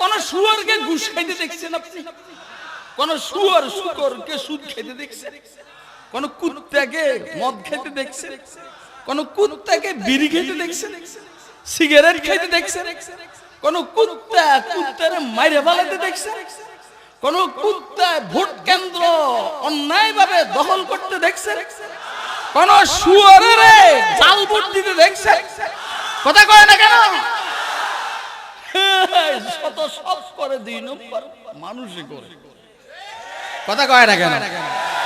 কোন শুয়ারকে ঘুষ খাইতে দেখছেন আপনি? কোন শুয়ার শুকরকে সুদ খাইতে দেখছেন? কোন কুত্তাকে মদ খাইতে দেখছেন? কোন কুত্তাকে বিড়ি খেতে দেখছেন? সিগারেট খাইতে দেখছেন? কোন কুত্তা কুত্তারে মাইরে ফেলাতে দেখছেন? কোন কুত্তা ভোট কেন্দ্র অন্যায় ভাবে দখল করতে দেখছেন? কোন শুয়ারের জাল ভোট দিতে দেখছেন? কথা কয় না কেন? শত সব করে দুই নম্বর মানুষই করে। কথা কয় না কেন?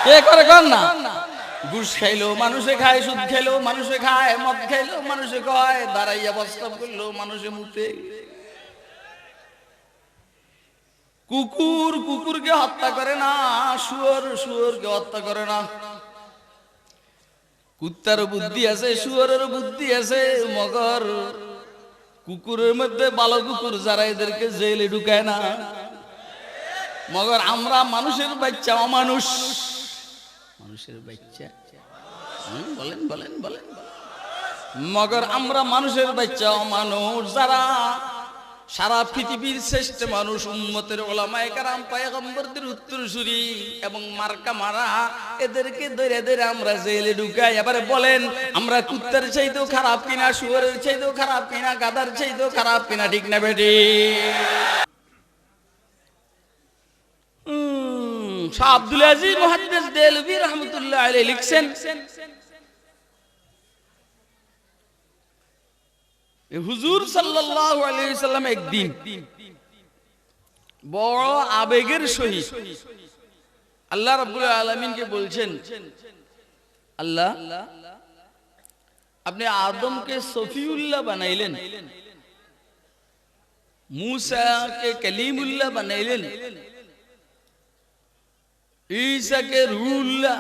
কে করে কর না। ঘুষ খাইলো মানুষে খায় সুদ খাইলো মানুষে খায় মদ খাইলো মানুষে খায় দাঁড়াইয়া প্রস্তাব করল মানুষে মুতে কুকুর কুকুরকে হত্যা করে না শুয়োর শুয়োরকে হত্যা করে না। কুত্তার বুদ্ধি আছে শুয়োরের বুদ্ধি আছে মগর কুকুরের মধ্যে ভালো কুকুর যারা এদেরকে জেলে ঢুকায় না। মগর আমরা মানুষের বাচ্চা, অমানুষ। মানুষের বাচ্চা। বলেন বলেন বলেন। মগর আমরা মানুষের বাচ্চা, অমানুষ। যারা সারা পৃথিবীর শ্রেষ্ঠ মানুষ, উম্মতের ওলামায়ে কারাম, পয়গম্বরদের উত্তরসূরি এবং মার্কা মারা, এদেরকে ধরে ধরে আমরা জেলে ঢুকাই। এবারে বলেন, আমরা কুত্তার চাইতেও খারাপ কিনা, শুয়ারের চাইতেও খারাপ কিনা গাদার চাইতেও খারাপ কিনা, ঠিক না বেটি শাহ আব্দুল আজিজ মুহাদ্দিস দেলভি রহমাতুল্লাহ আলাইহি লিখছেন হুজুর সাল্লাল্লাহু আলাইহি সাল্লাম একদিন বড় আবেগের সহিত আল্লাহ রাব্বুল আলামিনকে বলছেন, আল্লাহ, আপনি আদমকে সফিউল্লাহ বানাইলেন, মুসাকে কলিমুল্লাহ বানাইলেন, ঈসাকে রুহুল্লাহ,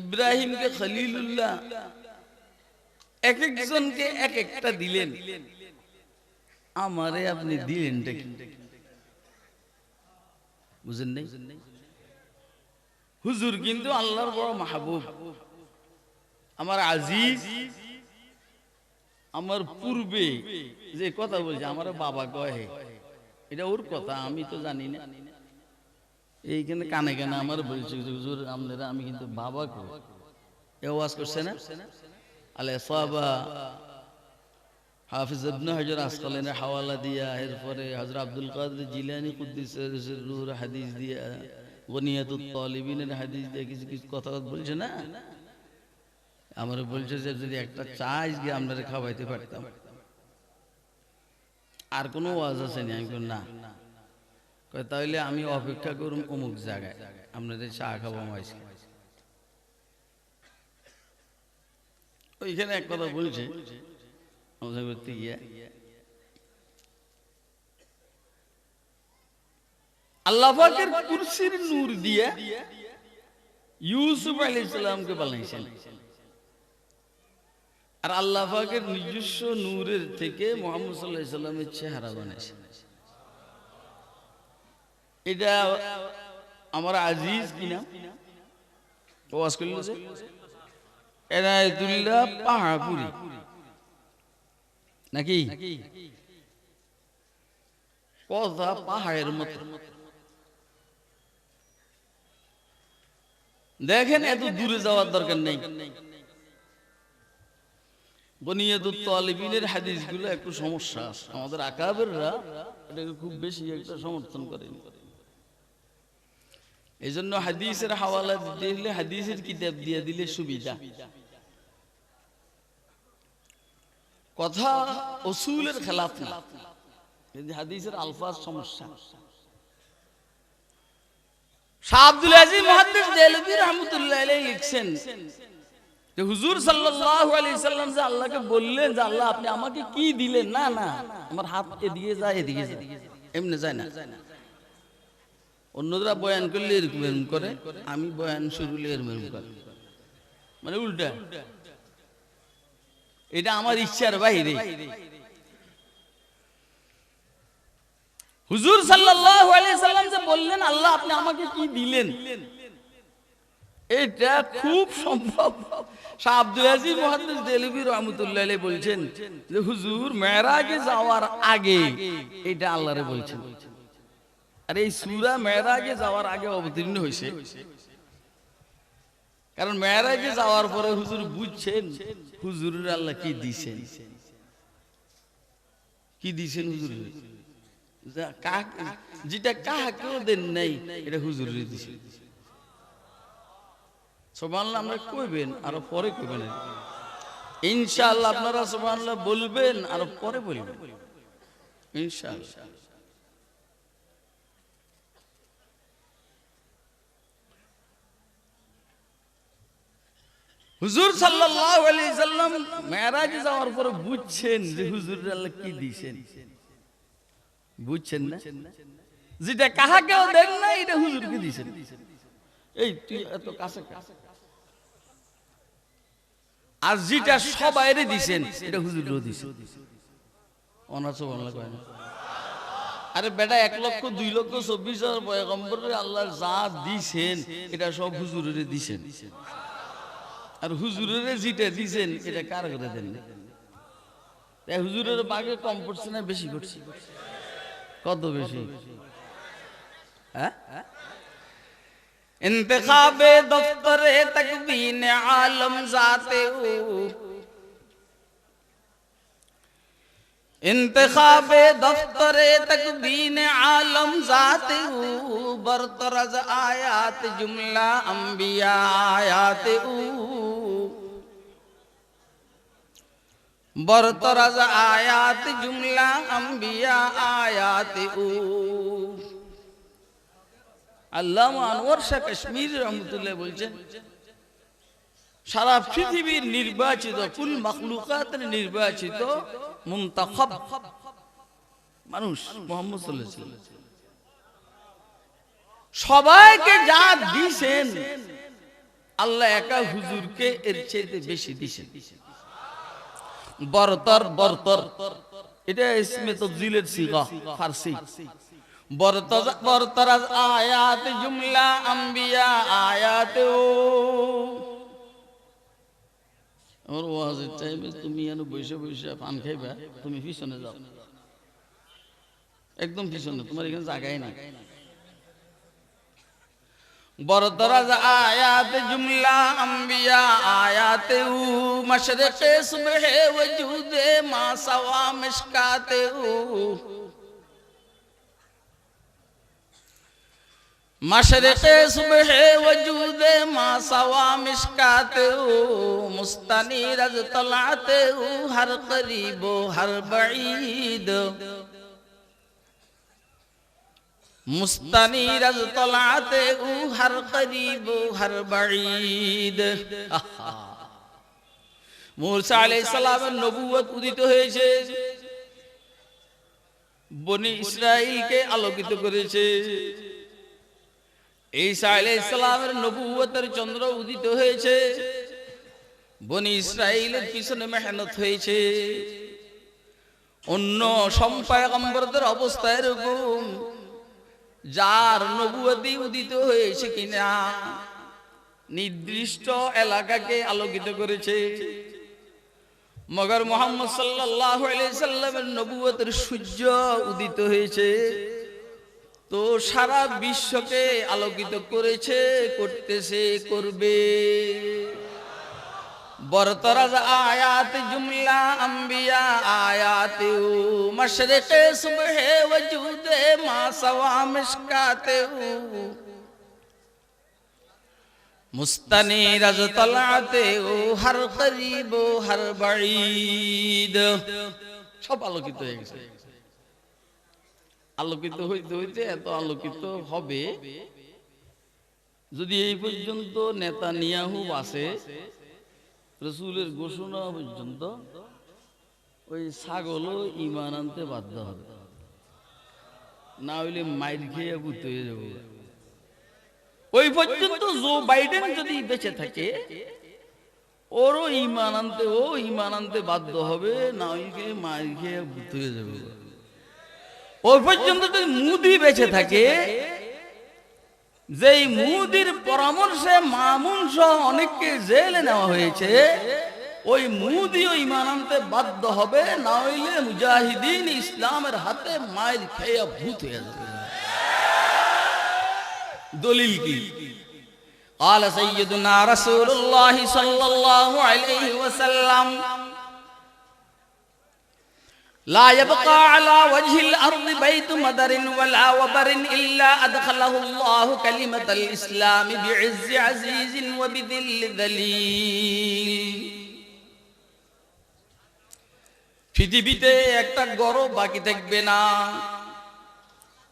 ইব্রাহিমকে খলিলুল্লাহ এক একজনকে এক একটা দিলেন। আমারে আপনি দিলেন বুঝেন নাই? হুজুর কিন্তু আল্লাহর বড় মাহবুব। আমার আজিজ, আমার পূর্বে যে কথা বলছে, আমার বাবা কহে এটা ওর কথা, আমি তো জানি না। এইখানে কানে কানে আমার বলছে, হুজুর আপনারা, আমি কিন্তু বাবা কো এ ওয়াজ করছে না? হাফিজ হাওয়ালা দিয়া এরপরে আব্দুল হাদিস হাদিস দিয়ে কিছু কিছু কথা বলছে না? আমার বলছে যে যদি একটা চাইজ গিয়ে আপনারা খাওয়াইতে পারতাম। আর কোনো ওয়াজ আছে না? আমি না। তাহলে আমি অপেক্ষা করুন অমুক জায়গায়। আপনাদের চা খাব মাইছে ওইখানে এক কথা বলছে। করতে গিয়া। আল্লাহ পাকের কুরসির নূর ইউসুফ আলাইহিস সালামকে বানাইছেন। আর আল্লাহ পাকের নিজস্ব নূরের থেকে মোহাম্মদ সাল্লাল্লাহু আলাইহি সাল্লামের চেহারা বানাইছেন এটা আমার আজিজ কিনা? ওয়াজ করল যে? দেখেন এত দূরে যাওয়ার দরকার নেই। বনিয়াদুত তালিবিনের হাদিসগুলো একটু সমস্যা। আছে। আমাদের আকাবেররা এটাকে খুব বেশি একটা সমর্থন করেনি। এই জন্য হাদিসের হাওয়ালা দিলে হাদিসের কিতাব দিয়ে দিলে সুবিধা। কথা অসুলের খেলাফ না হাদিসের আলফাজ সমস্যা। লিখছেন হুজুর আল্লাহকে বললেন আল্লাহ আপনি আমাকে কি দিলেন? না না, আমার হাত এদিকে যায় এদিকে যায়। এমনি যায় না। অন্যরা বয়ান করলে এরকম এরকম করে, আমি বয়ান শুরু হলে এরকম এরকম করে। মানে উল্টা। এটা আমার ইচ্ছার বাইরে। হুজুর সাল্লাল্লাহু আলাইহি সাল্লাম যে বললেন, আল্লাহ আপনি আমাকে কি দিলেন? এটা খুব সম্ভব। শাহ আব্দুল আজিজ মুহাদ্দিস রহমতুল্লাহ আলাইহি বলছেন যে, হুজুর মেরাজে যাওয়ার আগে এটা আল্লাহরে বলছেন। আর এই সূরা মেরাজে যাওয়ার আগে অবতীর্ণ হয়েছে। কারণ মেরাজে যাওয়ার পরে হুজুর বুঝছেন, হুজুরের আল্লাহ কি দিছেন? কি দিছেন হুজুর? যেটা কাহাকেও দেন নাই, এটা হুজুরের দিছেন সোমাল্লাহ আমরা কইবেন, আরও পরে কইবেন। ইনশাআল্লাহ আপনারা সোমাল্লাহ বলবেন, আরও পরে বলবেন। ইনশাআল্লাহ। হুজুর সাল্লাল্লাহু আলাইহি সাল্লাম মেরাজে যাওয়ার পরে বুঝছেন যে হুজুর আল্লাহ কি দিয়েছেন বুঝছেন না? যেটা কাহাকেও দেন না, এটা হুজুরকে দিয়েছেন এই, তুই এত কাছে আর যেটা সবাইরে দিছেন, এটা হুজুরও দিছেন। অনার্স বাংলা কয় না। আরে বেটা, এক লক্ষ, দুই লক্ষ, চব্বিশ হাজার পয়গম্বরের আল্লাহ যা দিছেন, এটা সব হুজুরের দিছেন। আর হুজুরের যেটা দিছেন, এটা কার করে দেন হুজুরের বাগে কম পড়ছে না, বেশি পড়ছে? কত বেশি? হ্যাঁ? انتخاب دفتر تکوین عالم ذات او انتخاب دفتر تکبین عالم ذات او برطرز آیات جملہ انبیاء آیات او برطرز آیات جملہ انبیاء آیات او আল্লাহ আনোয়ার শাহ কাশ্মীর রহমতুল্লাহ বলছেন সারা পৃথিবীর নির্বাচিত কুল মখলুকাতের নির্বাচিত মুন্তাখাব। মানুষ মোহাম্মদ সবাইকে যা দিছেন, আল্লাহ একা হুজুরকে এর চাইতে বেশি দিছেন। বরতর বরতর। এটা ইসমে তফজিলের সিগা, ফারসি। বরতরাজ আয়াত জুমলা আম্বিয়া, আয়াত আমার ওয়াজের টাইমে তুমি এনে বসে বসে পান খাইবা, তুমি পিছনে যাও। একদম পিছনে, তোমার এখানে জায়গায় নাই। বরদরাজ আয়াত জুমলা আম্বিয়া, আয়াত উ মশরকে সুবহ ওজুদে মা সওয়া মিশকাতে উ। মশরকে সুবহ ওজুদে মা সওয়া মিশকাত ও মুস্তানি রাজ তলাত ও হর করিব হর বাঈদ মুস্তানি রাজ তলাত ও হর করিব হর বাঈদ মুসা আলাইহিস সালাম নবুয়ত উদিত হয়েছে বনি ইসরাইলকে আলোকিত করেছে ঈসা ইসলামের নবুয়তের চন্দ্র উদিত হয়েছে। বনি ইসরায়েলের পিছনে মেহনত হয়েছে। অন্য সম্পায়গম্বরদের অবস্থা এরকম, যার নবুয়তি উদিত হয়েছে কিনা নির্দিষ্ট এলাকাকে আলোকিত করেছে। মগর মোহাম্মদ সাল্লাহ সাল্লামের নবুয়তের সূর্য উদিত হয়েছে। তো সারা বিশ্বকে আলোকিত করেছে, করতেছে, করবে। বরতরাজ আয়াত জুমলা আম্বিয়া আয়াত মশরকে সুবহ ওজুদে মা সওয়া মিশকাতে মুস্তানি রাজ তলাতে ও হর করিব, হর বাঈদ। সব আলোকিত হয়ে গেছে। আলোকিত হইতে হইতে এত আলোকিত হবে। যদি এই পর্যন্ত নেতা নিয়াহু বাসে রসুলের ঘোষণা পর্যন্ত ওই ছাগলও ইমান আনতে বাধ্য হবে। না হইলে মাইর খেয়ে ভূত হয়ে যাব। ওই পর্যন্ত জো বাইডেন যদি বেঁচে থাকে, ওরও ইমান আনতে ও ইমান আনতে বাধ্য হবে, না হইলে মাইর খেয়ে ভূত হয়ে যাবে। ওই পর্যন্ত যদি মুদি বেঁচে থাকে যেই মুদির পরামর্শে মামুন সহ অনেককে জেলে নেওয়া হয়েছে ওই মুদিও ইমান আনতে বাধ্য হবে না হইলে মুজাহিদিন ইসলামের হাতে মায়ের খেয়ে ভূত হয়ে যাবে দলিল কি قال سيدنا رسول الله صلى الله عليه وسلم لا يبقى على وجه الأرض بيت مدر ولا وبر إلا أدخله الله كلمة الإسلام بعز عزيز وبذل ذليل পৃথিবীতে একটা গড় বাকি থাকবে না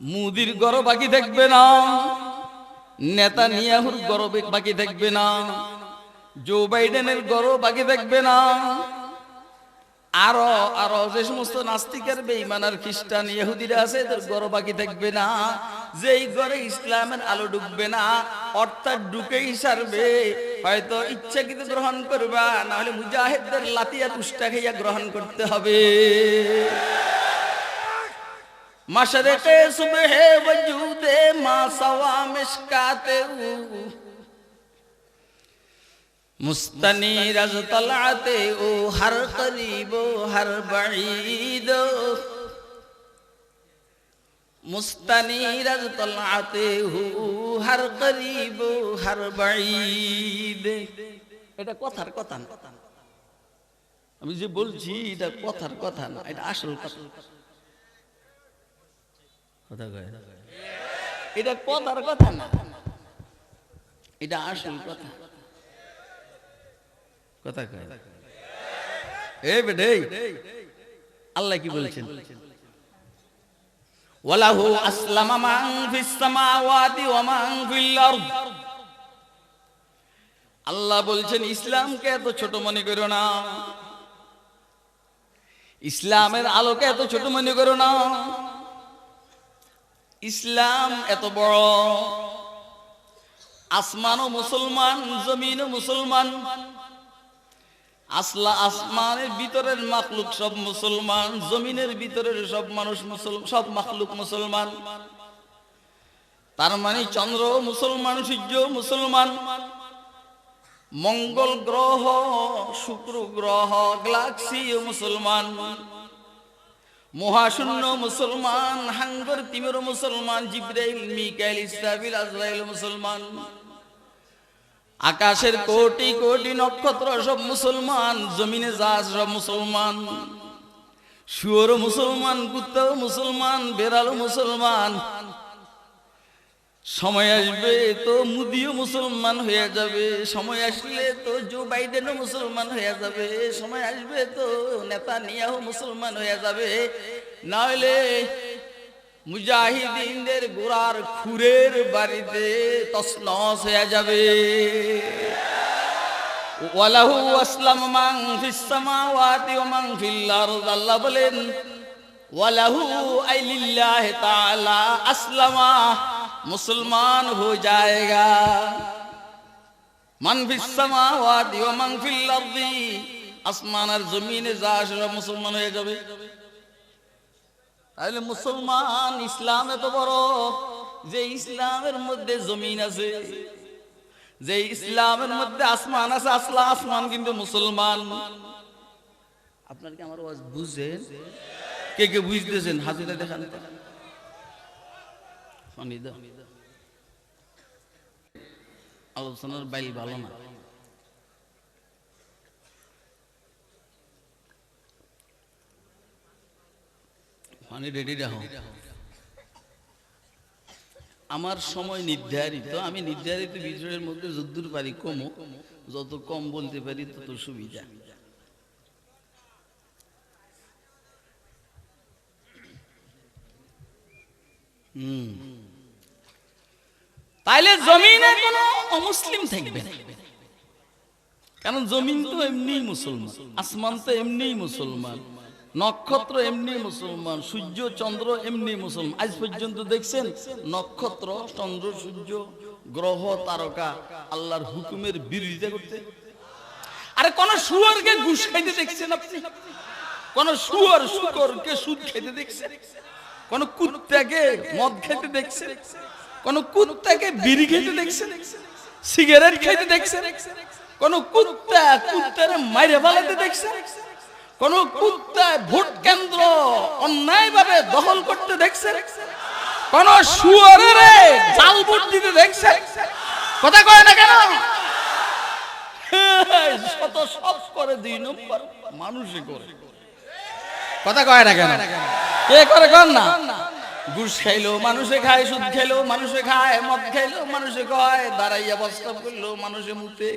মুদির গড় বাকি থাকবে না নেতা নিয়াহুর গড় বাকি থাকবে না জো বাইডেনের গড় বাকি থাকবে না আরও আরও যে সমস্ত নাস্তিকের বেইমানার আর খ্রিস্টান ইহুদিরা আছে, এদের গড় বাকি থাকবে না, যেই ঘরে ইসলামের আলো ডুববে না, অর্থাৎ ডুকেই সারবে, হয়তো ইচ্ছাকৃত গ্রহণ করবা না হলে মুজাহিদদের লাতিয়া তুষ্টা খাইয়া গ্রহণ করতে হবে। মাসরেকে সুবহে বজুদে মা সাওয়া মিশকাতে মুস্তানি রাজ তলাতে ও হার করিব হার বাড়িদ মুস্তানি রাজ তলাতে ও হার করিব হার বাড়িদ এটা কথার কথা না। আমি যে বলছি, এটা কথার কথা না, এটা আসল কথা। কথা কয়? এটা কথার কথা না, এটা আসল কথা। কথা কয়। এ বেডে আল্লাহ কি বলছেন? ওয়ালাহু আসলামা মান ফিস সামাওয়াতি ওয়া মান ফিল আরদ। আল্লাহ বলছেন, ইসলামকে এত ছোট মনে করো না। ইসলামের আলোকে এত ছোট মনে করো না। ইসলাম এত বড়। আসমানও মুসলমান, জমিনও মুসলমান। আসলা আসমানের ভিতরের মাখলুক সব মুসলমান, জমিনের ভিতরের সব মানুষ মুসলমান সব মাখলুক মুসলমান। তার মানে চন্দ্র মুসলমান, সূর্য মুসলমান। মঙ্গল গ্রহ, শুক্র গ্রহ, গ্যালাক্সি মুসলমান। মহাশূন্য মুসলমান, হাঙ্গর তিমির মুসলমান, জিব্রাইল, মিকাইল, ইসরাফিল, আজরাইল মুসলমান। আকাশের কোটি কোটি নক্ষত্র সব মুসলমান, জমিনে জাহাজ সব মুসলমান। শুয়োর মুসলমান, কুত্তাও মুসলমান বেড়াল মুসলমান। সময় আসবে তো মুদিও মুসলমান হয়ে যাবে। সময় আসলে তো জো বাইডেনও মুসলমান হয়ে যাবে। সময় আসবে তো নেতা নিয়াও মুসলমান হয়ে যাবে। না হলে মুজাহিদিনদের গোড়ার খুরের বাড়িতে তসনস হয়ে যাবে। ওয়ালাহু আসলাম মাং ফিস ওয়া মাং ফিল আরদ, আল্লাহ বলেন, ওয়ালাহু আইলিল্লাহ তাআলা আসলামা, মুসলমান হো জায়েগা মান ফিস সামাওয়াতি ওয়া মাং ফিল আরদি, আসমান আর জমিনে যা আসলে মুসলমান হয়ে যাবে। তাহলে মুসলমান ইসলাম এত বড় যে ইসলামের মধ্যে জমিন আছে, যে ইসলামের মধ্যে আসমান আছে, আসলা আসমান কিন্তু মুসলমান। আপনার কি আমার বুঝছেন কে কে বুঝতেছেন? হাজিরা দেখান। আলোচনার বাইল ভালো না। পানি রেডি রাখো আমার সময় নির্ধারিত, আমি নির্ধারিত বিষয়ের মধ্যে যদ্দূর পারি কমো যত কম বলতে পারি তত সুবিধা। তাইলে জমিনে কোনো অমুসলিম থাকবে কারণ জমিন তো এমনি মুসলমান, আসমান তো এমনি মুসলমান। নক্ষত্র এমনি মুসলমান, সূর্য, চন্দ্র এমনি মুসলমান। আজ পর্যন্ত দেখছেন, নক্ষত্র, চন্দ্র, সূর্য, গ্রহ, তারকা, আল্লাহর হুকুমের বিরোধিতা করতে। আরে কোন শুয়ারকে ঘুষ খাইতে দেখছেন আপনি? কোন শুয়ার শুকরকে সুদ খাইতে দেখছেন? কোন কুত্তাকে মদ খেতে দেখছেন? কোন কুত্তাকে বিড়ি খেতে দেখছেন? সিগারেট খেতে দেখছেন? কোন কুত্তা কুত্তার মাইরে ফেলাতে দেখছেন? কোন কুত্তা ভোট কেন্দ্র অন্যায় ভাবে দখল করতে দেখছেন কোন শুয়ারের জাল ভোট দিতে দেখছেন কথা কয় না কেন? শত সব করে দুই নম্বর মানুষই করে। কথা কয় না কেন? কে করে কর না? ঘুষ খাইলো, মানুষে খায়, সুদ খাইলো মানুষে খায়, মদ খাইলো মানুষে খায় দাঁড়াইয়া প্রস্তাব করল, মানুষে মুতে।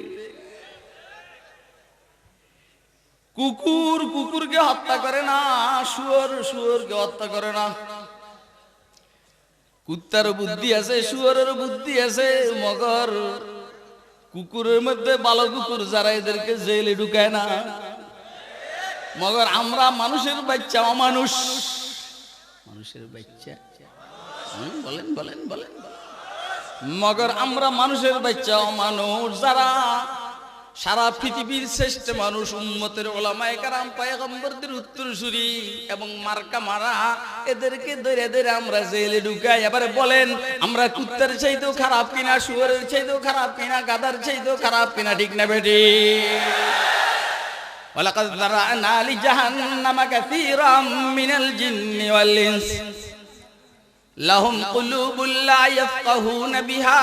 কুকুর কুকুরকে হত্যা করে না, শুয়োর শুয়োরকে হত্যা করে না। কুত্তার বুদ্ধি আছে, শুয়োরের বুদ্ধি আছে, মগর কুকুরের মধ্যে ভালো কুকুর যারা এদেরকে জেলে ঢুকায় না। মগর, আমরা মানুষের বাচ্চা, অমানুষ। মানুষের বাচ্চা। বলেন বলেন বলেন। মগর, আমরা মানুষের বাচ্চা, অমানুষ। যারা সারা পৃথিবীর শ্রেষ্ঠ মানুষ উম্মতের ওলামায়ে কারাম পায়গম্বরদের উত্তরসূরি এবং মার্কা মারা এদেরকে ধরে ধরে আমরা জেলে ঢুকাই এবারে বলেন আমরা কুত্তার চাইতেও খারাপ কিনা শুয়ারের চাইতেও খারাপ কিনা গাদার চাইতেও খারাপ কিনা ঠিক না বেটি ولقد ذرأنا لجهنم كثيرا من الجن والإنس لهم قلوب لا يفقهون بها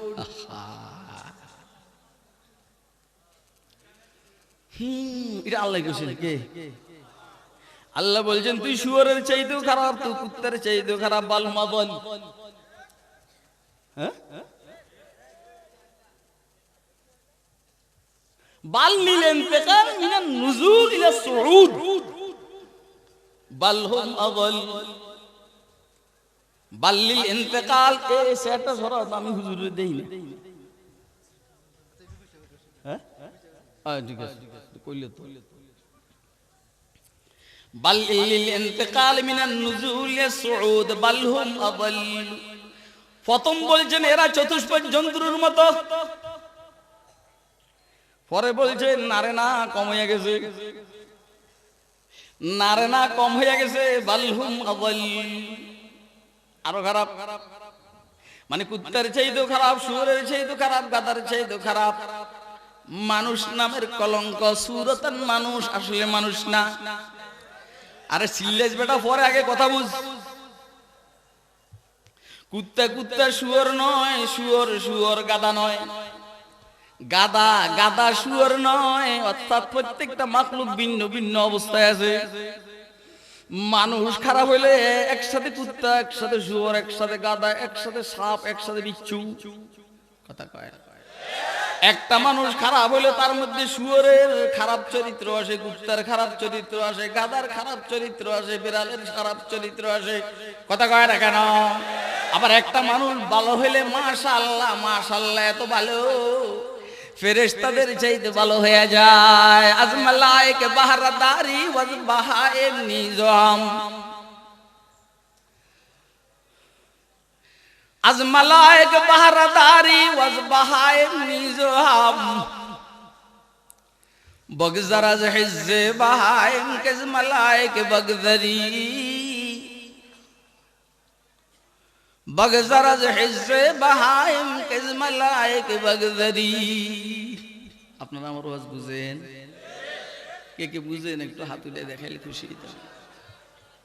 এটা আল্লাহ বলছেন কে? আল্লাহ বলছেন তুই শুয়ারের চাইতেও খারাপ তুই কুত্তার চাইতেও খারাপ বাল মাদল হ্যাঁ? বাল নিল ইন্তেকাল মিনান নুজুল ইলা সুউদ। বাল হুম আদল। বাল্লিল ইন্তেকাল। এ সেটা সরাও আমি হুজুরে দেই না। হ্যাঁ? হ্যাঁ ঠিক আছে। কইলে তো بل للانتقال من النزول الصعود بل هم أضل প্রথম বলছেন এরা চতুষ্পদ জন্তুর মতো পরে বলছেন নারে না কম হয়ে গেছে নারে না কম হয়ে গেছে বালহুম আবল আরো খারাপ মানে কুত্তার চাইতেও খারাপ সুরের চাইতেও খারাপ গাদার চাইতেও খারাপ মানুষ নামের কলঙ্ক, সুরতান মানুষ, আসলে মানুষ না। আরে সিল্লেজ বেটা, পরে আগে কথা বুঝ কুত্তা কুত্তা শুয়োর নয়, শুয়োর শুয়োর গাদা নয়। গাদা গাদা শুয়োর নয়, অর্থাৎ প্রত্যেকটা মাকলুক ভিন্ন ভিন্ন অবস্থায় আছে। মানুষ খারাপ হইলে একসাথে কুত্তা, একসাথে শুয়োর, একসাথে গাদা, একসাথে সাপ, একসাথে বিচ্ছু। কথা কয় একটা মানুষ খারাপ হইলে তার মধ্যে শুয়োরের খারাপ চরিত্র আসে, গুপ্তার খারাপ চরিত্র আসে, গাদার খারাপ চরিত্র আসে, বিড়ালের খারাপ চরিত্র আসে। কথা কয় না কেন? আবার একটা মানুষ ভালো হইলে মাশাল্লাহ মাশাল্লাহ এত ভালো। ফেরেশতাদের চাইতে ভালো হয়ে যায়। আজ মালায়েক বাহারাদারি ওয়াজ বাহায়েম নিজাম। আজ মালায়ক বাহারাদারি ওয়াজ বাহায় নিজাম বগজারাজ হিজে বাহায়ম কেজ মালায়ক বগজারি। বগজারাজ হিজে বাহায়ম কেজ মালায়ক বগজারি। আপনারা আমার ওয়াজ বুঝেন? কে কে বুঝেন? একটু হাতুলে দেখাইলে খুশি হইতাম।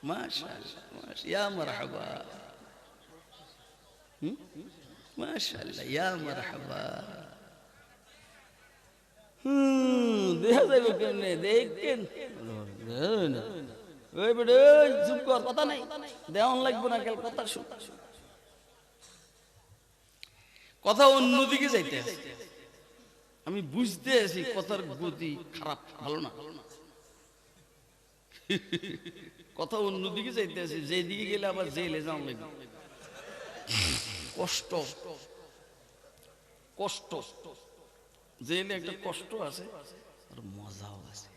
মাশাআল্লাহ ইয়া মারহাবা। মাশাআল্লাহ, ইয়া মারহাবা। হুম, দেখা যাবে কেমনে? দেখেন। ওই চুপ কর, কথা নাই। দেওয়ান লাগবে না কেন? কথা কথা অন্যদিকে যাইতে। আমি বুঝতে আছি কথার গতি খারাপ, ভালো না। কথা অন্যদিকে যাইতে আছে, যেদিকে গেলে আবার জেলে যাওয়া লাগবে। কষ্ট। কষ্ট। জেলে একটা কষ্ট আছে আর মজাও আছে।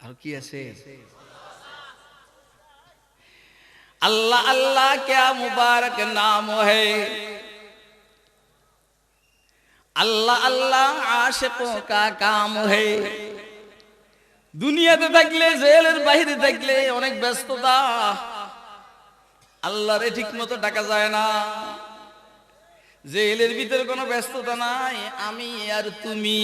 আর কি আছে? আল্লাহ আল্লাহ, ক্যা মুবারক নাম হে। আল্লাহ আল্লাহ, আশেকো কা কাম হে। দুনিয়াতে থাকলে, জেলের বাহিরে থাকলে অনেক ব্যস্ততা। আল্লাহরে ঠিক মতো ডাকা যায় না। জেলের ভিতরে কোনো ব্যস্ততা নাই আমি আর তুমি।